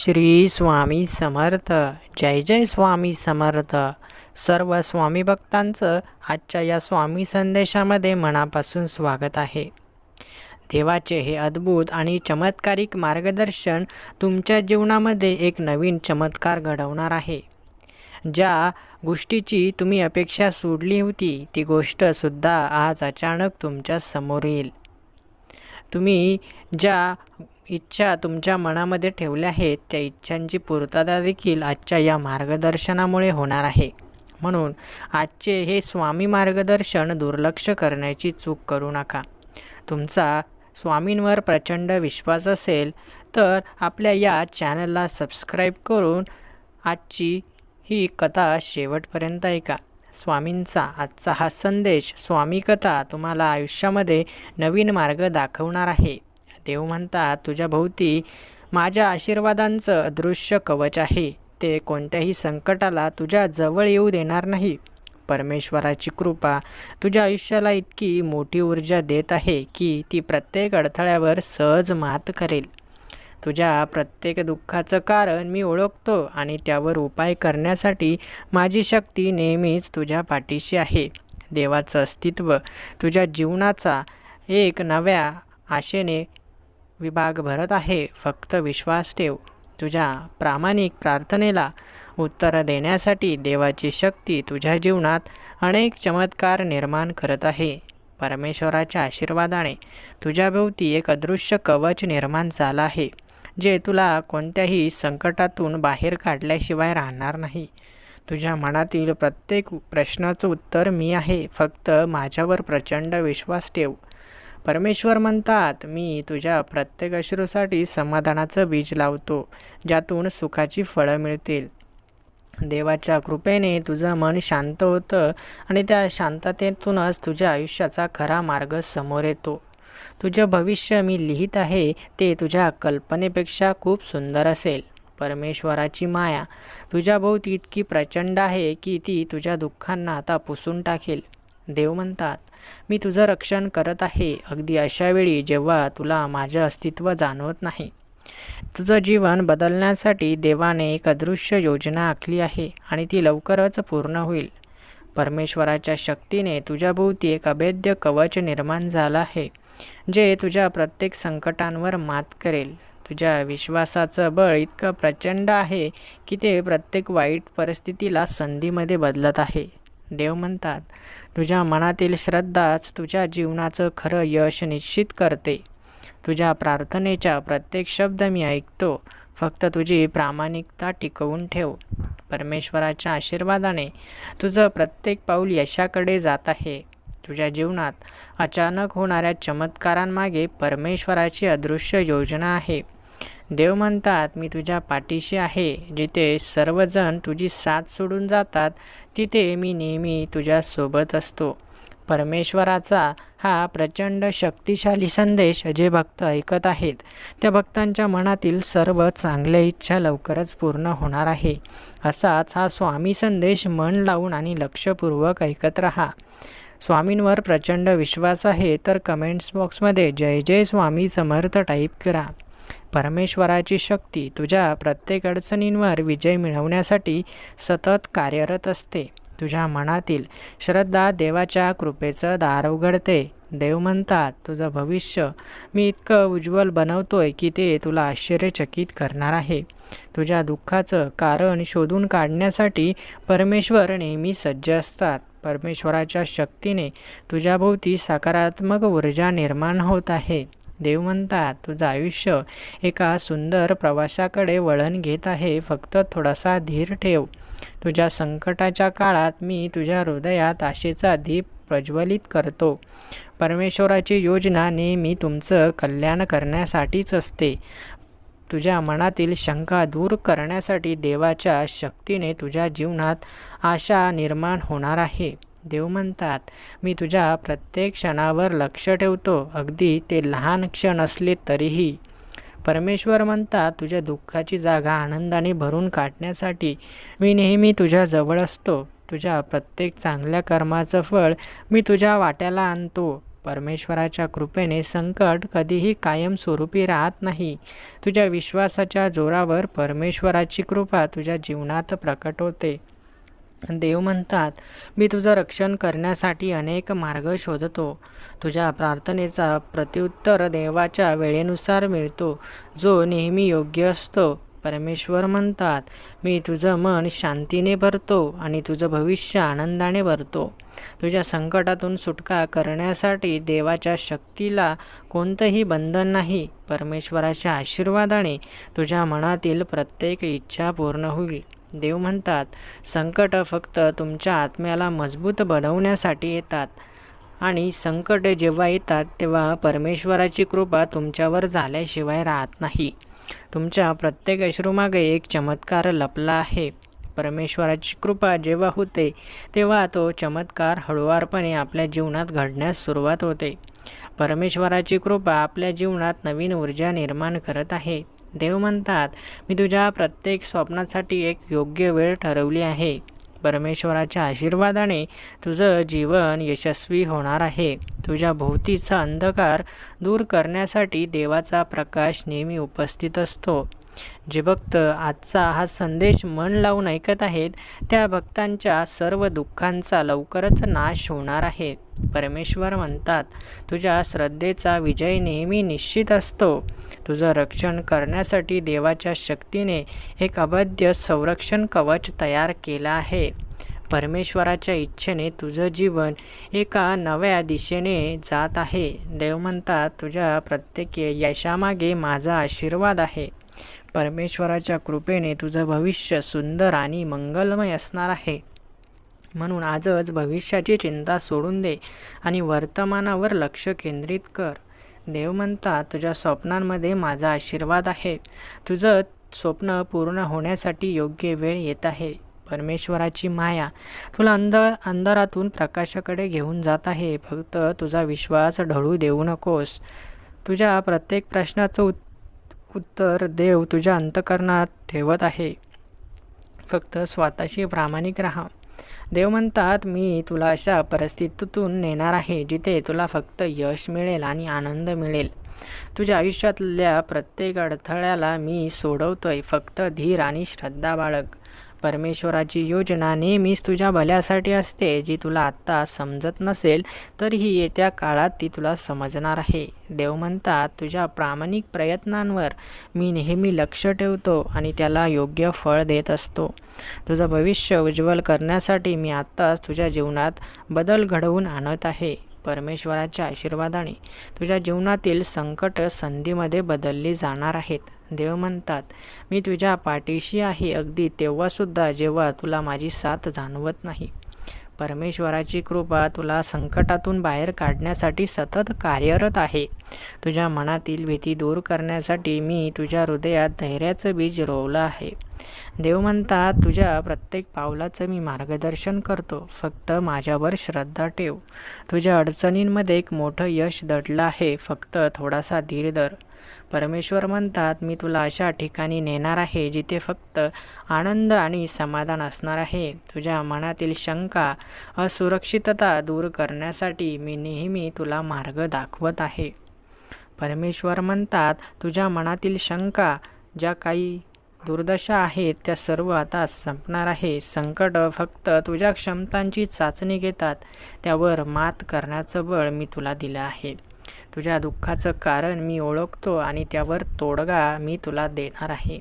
श्री स्वामी समर्थ. जय जय स्वामी समर्थ. सर्व स्वामी भक्तांचं आजच्या या स्वामी संदेशामध्ये मनापासून स्वागत आहे. देवाचे हे अद्भुत आणि चमत्कारिक मार्गदर्शन तुमच्या जीवनामध्ये एक नवीन चमत्कार घडवणार आहे. ज्या गोष्टीची तुम्ही अपेक्षा सोडली होती ती गोष्टसुद्धा आज अचानक तुमच्यासमोर येईल. तुम्ही ज्या इच्छा तुमच्या मनामध्ये ठेवल्या आहेत त्या इच्छांची पूर्तता देखील आजच्या या मार्गदर्शनामुळे होणार आहे. म्हणून आजचे हे स्वामी मार्गदर्शन दुर्लक्ष करण्याची चूक करू नका. तुमचा स्वामींवर प्रचंड विश्वास असेल तर आपल्या या चॅनलला सबस्क्राईब करून आजची ही कथा शेवटपर्यंत ऐका. स्वामींचा आजचा हा संदेश स्वामी कथा तुम्हाला आयुष्यामध्ये नवीन मार्ग दाखवणार आहे. देव म्हणतात तुझ्या भोवती माझ्या आशीर्वादांचं अदृश्य कवच आहे. ते कोणत्याही संकटाला तुझ्या जवळ येऊ देणार नाही. परमेश्वराची कृपा तुझ्या आयुष्याला इतकी मोठी ऊर्जा देत आहे की ती प्रत्येक अडथळ्यावर सहज मात करेल. तुझ्या प्रत्येक दुःखाचं कारण मी ओळखतो आणि त्यावर उपाय करण्यासाठी माझी शक्ती नेहमीच तुझ्या पाठीशी आहे. देवाचं अस्तित्व तुझ्या जीवनाचा एक नव्या आशेने विभाग भरत आहे. फक्त विश्वास ठेव. तुझ्या प्रामाणिक प्रार्थनेला उत्तर देण्यासाठी देवाची शक्ती तुझ्या जीवनात अनेक चमत्कार निर्माण करत आहे. परमेश्वराच्या आशीर्वादाने तुझ्याभोवती एक अदृश्य कवच निर्माण झालं आहे जे तुला कोणत्याही संकटातून बाहेर काढल्याशिवाय राहणार नाही. तुझ्या मनातील प्रत्येक प्रश्नाचं उत्तर मी आहे. फक्त माझ्यावर प्रचंड विश्वास ठेव. परमेश्वर म्हणतात मी तुझ्या प्रत्येक अश्रूसाठी समाधानाचं बीज लावतो ज्यातून सुखाची फळं मिळतील. देवाच्या कृपेने तुझं मन शांत होतं आणि त्या शांततेतूनच तुझ्या आयुष्याचा खरा मार्ग समोर येतो. तुझं भविष्य मी लिहित आहे ते तुझ्या कल्पनेपेक्षा खूप सुंदर असेल. परमेश्वराची माया तुझ्या भोवती इतकी प्रचंड आहे की ती तुझ्या दुःखांना आता पुसून टाकेल. देव म्हणतात. मी तुझं रक्षण करत आहे. अगदी अशा वेळी जेव्हा तुला माझं अस्तित्व जाणवत नाही. तुझं जीवन बदलण्यासाठी देवाने एक अदृश्य योजना आखली आहे आणि ती लवकरच पूर्ण होईल. परमेश्वराच्या शक्तीने तुझ्याभोवती एक अभेद्य कवच निर्माण झालं आहे जे तुझ्या प्रत्येक संकटांवर मात करेल. तुझ्या विश्वासाचं बळ इतकं प्रचंड आहे की ते प्रत्येक वाईट परिस्थितीला संधीमध्ये बदलत आहे. देव म्हणतात. तुझ्या मनातील श्रद्धाच तुझ्या जीवनाचं खरं यश निश्चित करते. तुझ्या प्रार्थनेच्या प्रत्येक शब्द मी ऐकतो. फक्त तुझी प्रामाणिकता टिकवून ठेव. परमेश्वराच्या आशीर्वादाने तुझं प्रत्येक पाऊल यशाकडे जात आहे. तुझ्या जीवनात अचानक होणाऱ्या चमत्कारांमागे परमेश्वराची अदृश्य योजना आहे. देव म्हणतात मी तुझ्या पाठीशी आहे. जिथे सर्वजण तुझी साथ सोडून जातात तिथे मी नेहमी तुझ्यासोबत असतो. परमेश्वराचा हा प्रचंड शक्तिशाली संदेश जे भक्त ऐकत आहेत त्या भक्तांच्या मनातील सर्व चांगल्या इच्छा लवकरच पूर्ण होणार आहे. असाच हा स्वामी संदेश मन लावून आणि लक्षपूर्वक ऐकत राहा. स्वामींवर प्रचंड विश्वास आहे तर कमेंट्स बॉक्समध्ये जय जय स्वामी समर्थ टाईप करा. परमेश्वराची शक्ती तुझ्या प्रत्येक अडचणींवर विजय मिळवण्यासाठी सतत कार्यरत असते. तुझ्या मनातील श्रद्धा देवाच्या कृपेचं दार उघडते. देव म्हणतात तुझं भविष्य मी इतकं उज्ज्वल बनवतोय की ते तुला आश्चर्यचकित करणार आहे. तुझ्या दुःखाचं कारण शोधून काढण्यासाठी परमेश्वर नेहमी सज्ज असतात. परमेश्वराच्या शक्तीने तुझ्याभोवती सकारात्मक ऊर्जा निर्माण होत आहे. देव म्हणतात तुझं आयुष्य एका सुंदर प्रवासाकडे वळण घेत आहे. फक्त थोडासा धीर ठेव. तुझ्या संकटाच्या काळात मी तुझ्या हृदयात आशेचा दीप प्रज्वलित करतो. परमेश्वराची योजना नेहमी तुमचं कल्याण करण्यासाठीच असते. तुझ्या मनातील शंका दूर करण्यासाठी देवाच्या शक्तीने तुझ्या जीवनात आशा निर्माण होणार आहे. देव म्हणतात. मी तुझ्या प्रत्येक क्षणावर लक्ष ठेवतो. अगदी ते लहान क्षण असले तरीही. परमेश्वर म्हणतात तुझ्या दुःखाची जागा आनंदाने भरून काढण्यासाठी मी नेहमी तुझ्या जवळ असतो. तुझ्या प्रत्येक चांगल्या कर्माचं फळ मी तुझ्या वाट्याला आणतो. परमेश्वराच्या कृपेने संकट कधीही कायमस्वरूपी राहत नाही. तुझ्या विश्वासाच्या जोरावर परमेश्वराची कृपा तुझ्या जीवनात प्रकट होते. देव म्हणतात मी तुझं रक्षण करण्यासाठी अनेक मार्ग शोधतो. तुझ्या प्रार्थनेचा प्रत्युत्तर देवाच्या वेळेनुसार मिळतो जो नेहमी योग्य असतो. परमेश्वर म्हणतात मी तुझं मन शांतीने भरतो आणि तुझं भविष्य आनंदाने भरतो. तुझ्या संकटातून सुटका करण्यासाठी देवाच्या शक्तीला कोणतंही बंधन नाही. परमेश्वराच्या आशीर्वादाने तुझ्या मनातील प्रत्येक इच्छा पूर्ण होईल. देव म्हणतात संकट फक्त तुमच्या आत्म्याला मजबूत बनवण्यासाठी येतात. आणि संकट जेव्हा येतात तेव्हा परमेश्वराची कृपा तुमच्यावर झाल्याशिवाय राहत नाही. तुमच्या प्रत्येक अश्रूमागे एक चमत्कार लपला आहे. परमेश्वराची कृपा जेव्हा होते तेव्हा तो चमत्कार हळुवारपणे आपल्या जीवनात घडण्यास सुरुवात होते. परमेश्वराची कृपा आपल्या जीवनात नवीन ऊर्जा निर्माण करत आहे. देव म्हणतात मी तुझ्या प्रत्येक स्वप्नासाठी एक योग्य वेळ ठरवली आहे. परमेश्वराच्या आशीर्वादाने तुझं जीवन यशस्वी होणार आहे. तुझ्या भोवतीचा अंधकार दूर करण्यासाठी देवाचा प्रकाश नेहमी उपस्थित असतो. जे भक्त आजचा हा संदेश मन लावून ऐकत आहेत त्या भक्तांच्या सर्व दुःखांचा लवकरच नाश होणार आहे. परमेश्वर म्हणतात तुझ्या श्रद्धेचा विजय नेहमी निश्चित असतो. तुझं रक्षण करण्यासाठी देवाच्या शक्तीने एक अभद्य संरक्षण कवच तयार केला आहे. परमेश्वराच्या इच्छेने तुझं जीवन एका नव्या दिशेने जात आहे. देव म्हणतात तुझ्या प्रत्येक यशामागे माझा आशीर्वाद आहे. परमेश्वराच्या कृपेने तुझं भविष्य सुंदर आणि मंगलमय असणार आहे. म्हणून आजच भविष्याची चिंता सोडून दे आणि वर्तमानावर लक्ष केंद्रित कर. देव म्हणतात तुझ्या स्वप्नांमध्ये माझा आशीर्वाद आहे. तुझं स्वप्न पूर्ण होण्यासाठी योग्य वेळ येत आहे. परमेश्वराची माया तुला अंध अंधारातून प्रकाशाकडे घेऊन जात आहे. फक्त तुझा विश्वास ढळू देऊ नकोस. तुझ्या प्रत्येक प्रश्नाचं उत् उत्तर देव तुझ्या अंतकरणात ठेवत आहे. फक्त स्वतःशी प्रामाणिक राहा. देव म्हणतात मी तुला अशा परिस्थितीतून नेणार आहे जिथे तुला फक्त यश मिळेल आणि आनंद मिळेल. तुझ्या आयुष्यातल्या प्रत्येक अडथळ्याला मी सोडवतोय फक्त धीर आणि श्रद्धा बाळग. परमेश्वराची योजना नेहमीच तुझ्या भल्यासाठी असते जी तुला आत्ता समजत नसेल तरीही येत्या काळात ती तुला समजणार आहे. देव म्हणतात तुझ्या प्रामाणिक प्रयत्नांवर मी नेहमी लक्ष ठेवतो आणि त्याला योग्य फळ देत असतो. तुझं भविष्य उज्ज्वल करण्यासाठी मी आत्ताच तुझ्या जीवनात बदल घडवून आणत आहे. परमेश्वराच्या आशीर्वादाने तुझ्या जीवनातील संकट संधीमध्ये बदलली जाणार आहेत. देव म्हणतात मी तुझ्या पाठीशी आहे अगदी तेव्हासुद्धा जेव्हा तुला माझी साथ जाणवत नाही. परमेश्वराची कृपा तुला संकटातून बाहेर काढण्यासाठी सतत कार्यरत आहे. तुझ्या मनातील भीती दूर करण्यासाठी मी तुझ्या हृदयात धैर्याचं बीज रोवलं आहे. देव म्हणतात तुझ्या प्रत्येक पावलाचं मी मार्गदर्शन करतो. फक्त माझ्यावर श्रद्धा ठेव. तुझ्या अडचणींमध्ये एक मोठं यश दडलं आहे. फक्त थोडासा धीर धर. परमेश्वर म्हणतात मी तुला अशा ठिकाणी नेणार आहे जिथे फक्त आनंद आणि समाधान असणार आहे. तुझ्या मनातील शंका असुरक्षितता दूर करण्यासाठी मी नेहमी तुला मार्ग दाखवत आहे. परमेश्वर म्हणतात तुझ्या मनातील शंका ज्या काही दुर्दशा आहेत त्या सर्व आता संपणार आहे. संकट फक्त तुझ्या क्षमतांची चाचणी घेतात. त्यावर मात करण्याचं बळ मी तुला दिलं आहे. तुझ्या दुःखाचं कारण मी ओळखतो आणि त्यावर तोडगा मी तुला देणार आहे.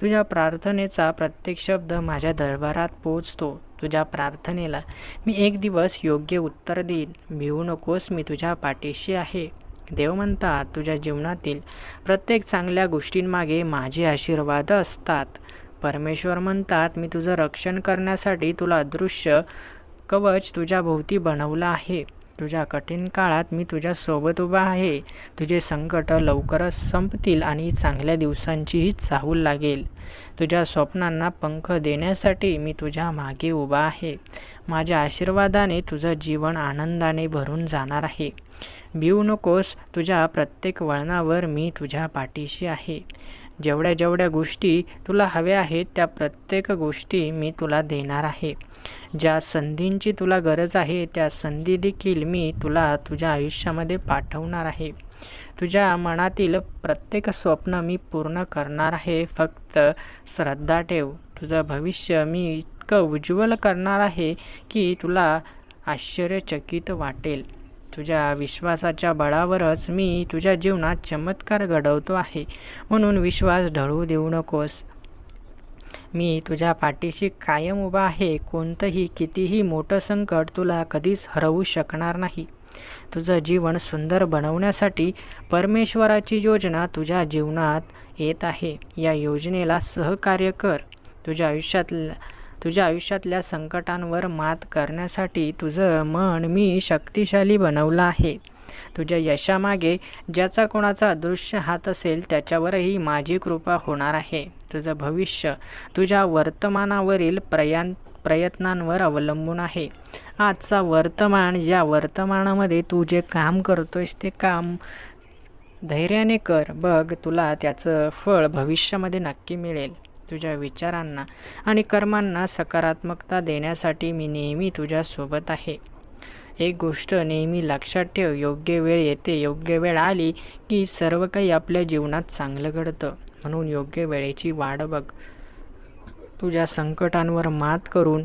तुझ्या प्रार्थनेचा प्रत्येक शब्द माझ्या दरबारात पोचतो तुझ्या प्रार्थनेला मी एक दिवस योग्य उत्तर देईन. भिवू नकोस मी तुझ्या पाठीशी आहे. देव म्हणतात तुझ्या जीवनातील प्रत्येक चांगल्या गोष्टींमागे माझे आशीर्वाद असतात. परमेश्वर म्हणतात मी तुझं रक्षण करण्यासाठी तुला अदृश्य कवच तुझ्या भोवती बनवलं आहे. तुझ्या कठीण काळात मी तुझ्यासोबत उभा आहे. तुझे संकट लवकरच संपतील आणि चांगल्या दिवसांचीही चाहूल लागेल. तुझ्या स्वप्नांना पंख देण्यासाठी मी तुझ्या मागे उभा आहे. माझ्या आशीर्वादाने तुझं जीवन आनंदाने भरून जाणार आहे. भिऊ नकोस तुझ्या प्रत्येक वळणावर मी तुझ्या पाठीशी आहे. जेवढ्या जेवढ्या गोष्टी तुला हव्या आहेत त्या प्रत्येक गोष्टी मी तुला देणार आहे. ज्या संधींची तुला गरज आहे त्या संधी देखील मी तुला तुझ्या आयुष्यामध्ये पाठवणार आहे. तुझ्या मनातील प्रत्येक स्वप्न मी पूर्ण करणार आहे. फक्त श्रद्धा ठेव. तुझं भविष्य मी इतकं उज्ज्वल करणार आहे की तुला आश्चर्यचकित वाटेल. तुझ्या विश्वासाच्या बळावरच मी तुझ्या जीवनात चमत्कार घडवतो आहे. म्हणून विश्वास ढळू देऊ नकोस. मी तुझ्या पाठीशी कायम उभा आहे. कोणतंही कितीही मोठं संकट तुला कधीच हरवू शकणार नाही. तुझं जीवन सुंदर बनवण्यासाठी परमेश्वराची योजना तुझ्या जीवनात येत आहे. या योजनेला सहकार्य कर. तुझ्या आयुष्यातल्या तुझ्या आयुष्यातल्या संकटांवर मात करण्यासाठी तुझं मन मी शक्तिशाली बनवलं आहे. तुझ्या यशामागे ज्याचा कोणाचा अदृश्य हात असेल त्याच्यावरही माझी कृपा होणार आहे. तुझं भविष्य तुझ्या वर्तमानावरील प्रयान प्रयत्नांवर अवलंबून आहे. आजचा वर्तमान या वर्तमानामध्ये तू जे काम करतोयस ते काम धैर्याने कर. बघ तुला त्याचं फळ भविष्यामध्ये नक्की मिळेल. तुझ्या विचारांना आणि कर्मांना सकारात्मकता देण्यासाठी मी नेहमी तुझ्यासोबत आहे. एक गोष्ट नेहमी लक्षात ठेव योग्य वेळ येते योग्य वेळ आली की सर्व काही आपल्या जीवनात चांगलं घडतं. म्हणून योग्य वेळेची वाढ बघ. तुझ्या संकटांवर मात करून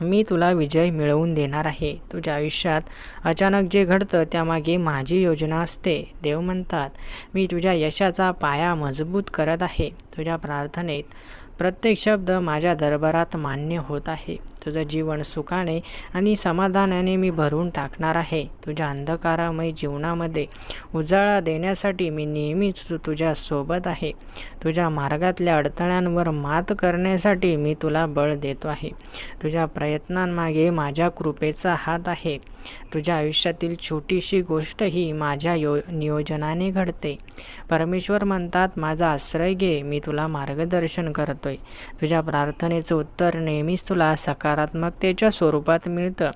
मी तुला विजय मिळवून देणार आहे. तुझ्या आयुष्यात अचानक जे घडतं त्यामागे माझी योजना असते. देव म्हणतात मी तुझ्या यशाचा पाया मजबूत करत आहे. तुझ्या प्रार्थनेत प्रत्येक शब्द माझ्या दरबारात मान्य होत आहे. तुझं जीवन सुखाने आणि समाधानाने मी भरून टाकणार आहे. तुझ्या अंधकारामय जीवनामध्ये उजाळा देण्यासाठी मी नेहमीच तुझ्या तुझ्यासोबत आहे. तुझ्या मार्गातल्या अडथळ्यांवर मात करण्यासाठी मी तुला बळ देतो आहे. तुझ्या प्रयत्नांमागे माझ्या कृपेचा हात आहे. तुझ्या आयुष्यातील छोटीशी गोष्ट ही माझ्या यो नियोजनाने घडते. परमेश्वर म्हणतात माझा आश्रय घे मी तुला मार्गदर्शन करतोय. तुझ्या प्रार्थनेचं उत्तर नेहमीच तुला सकारात्मकतेच्या स्वरूपात मिळतं.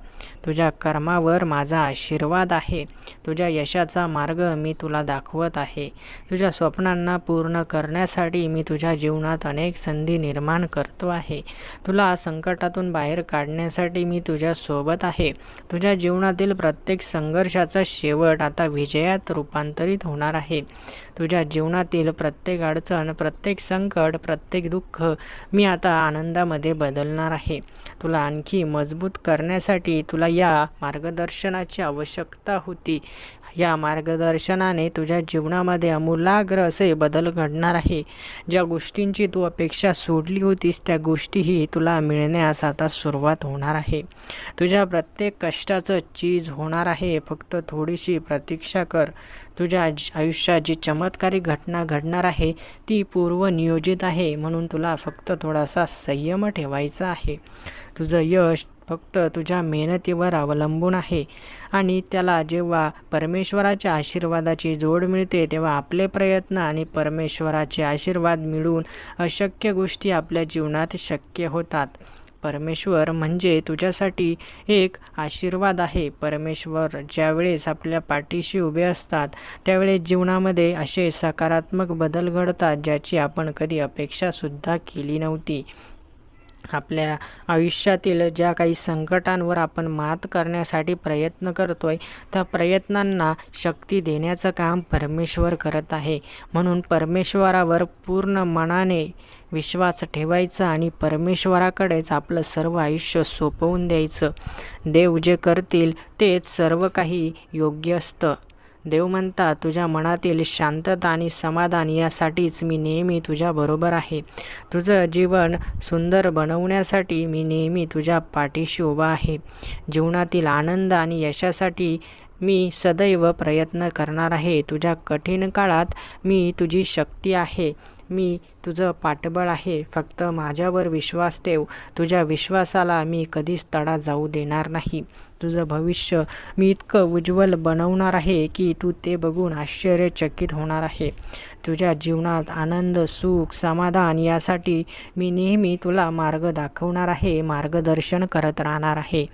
तुझ्या कर्मावर माझा आशीर्वाद आहे. तुझ्या यशाचा मार्ग मी तुला दाखवत आहे. तुझ्या स्वप्नांना पूर्ण करण्यासाठी मी तुझ्या जीवनात अनेक संधी निर्माण करतो आहे. तुला संकटातून बाहेर काढण्यासाठी मी तुझ्यासोबत आहे. तुझ्या जीवनातील प्रत्येक संघर्षाचा शेवट आता विजयात रूपांतरित होणार आहे. तुझ्या जीवनातील प्रत्येक अडचण प्रत्येक संकट प्रत्येक दुःख मी आता आनंदामध्ये बदलणार आहे. तुला तुला आणखी मजबूत करण्यासाठी तुला या मार्गदर्शनाची आवश्यकता होती. या मार्गदर्शनाने तुझ्या जीवनामध्ये अमूलाग्र असे बदल घडणार आहे. ज्या गोष्टींची तू अपेक्षा सोडली होतीस त्या गोष्टीही तुला मिळण्यास आता सुरुवात होणार आहे. तुझ्या प्रत्येक कष्टाचं चीज होणार आहे. फक्त थोडीशी प्रतीक्षा कर. तुझ्या आयुष्यात जी चमत्कारी घटना घडणार आहे ती पूर्वनियोजित आहे. म्हणून तुला फक्त थोडासा संयम ठेवायचा आहे. तुझं यश फक्त तुझ्या मेहनतीवर अवलंबून आहे. आणि त्याला जेव्हा परमेश्वराच्या आशीर्वादाची जोड मिळते तेव्हा आपले प्रयत्न आणि परमेश्वराचे आशीर्वाद मिळून अशक्य गोष्टी आपल्या जीवनात शक्य होतात. परमेश्वर म्हणजे तुझ्यासाठी एक आशीर्वाद आहे. परमेश्वर ज्यावेळेस आपल्या पाठीशी उभे असतात त्यावेळेस जीवनामध्ये असे सकारात्मक बदल घडतात ज्याची आपण कधी अपेक्षासुद्धा केली नव्हती. आपल्या आयुष्यातील ज्या काही संकटांवर आपण मात करण्यासाठी प्रयत्न करतो आहे त्या प्रयत्नांना शक्ती देण्याचं काम परमेश्वर करत आहे. म्हणून परमेश्वरावर पूर्ण मनाने विश्वास ठेवायचा आणि परमेश्वराकडेच आपलं सर्व आयुष्य सोपवून द्यायचं. देव जे करतील तेच सर्व काही योग्य असतं. देव म्हणता तुझ्या मनातील शांतता आणि समाधान यासाठीच मी नेहमी तुझ्याबरोबर आहे. तुझं जीवन सुंदर बनवण्यासाठी मी नेहमी तुझ्या पाठीशी उभा आहे. जीवनातील आनंद आणि यशासाठी मी सदैव प्रयत्न करणार आहे. तुझ्या कठीण काळात मी तुझी शक्ती आहे. मी तुझं पाठबळ आहे. फक्त माझ्यावर विश्वास ठेव. तुझ्या विश्वासाला मी कधीच तडा जाऊ देणार नाही. तुझं भविष्य मी इतकं उज्ज्वल बनवणार आहे की तू ते बघून आश्चर्यचकित होणार आहे. तुझ्या जीवनात आनंद सुख समाधान यासाठी मी नेहमी तुला मार्ग दाखवणार आहे मार्गदर्शन करत राहणार आहे.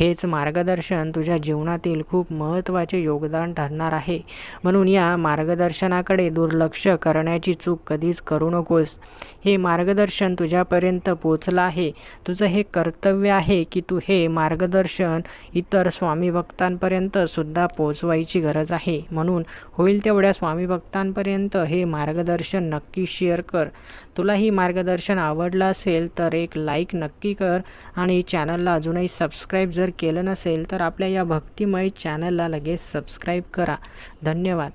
हेच मार्गदर्शन तुझ्या जीवनातील खूप महत्त्वाचे योगदान ठरणार आहे. म्हणून या मार्गदर्शनाकडे दुर्लक्ष करण्याची चूक कधीच करू नकोस. हे मार्गदर्शन तुझ्यापर्यंत पोचलं आहे. तुझं हे कर्तव्य आहे की तू हे मार्गदर्शन इतर स्वामी भक्तांपर्यंत सुद्धा पोचवायची गरज आहे. म्हणून होईल तेवढ्या स्वामी भक्तांपर्यंत हे मार्गदर्शन नक्की शेअर कर. तुला ही मार्गदर्शन आवडलं असेल तर एक लाईक नक्की कर आणि चॅनलला अजूनही सबस्क्राईब जर केलं नसेल तर आपल्या या भक्तिमय चॅनलला लगेच सबस्क्राईब करा. धन्यवाद.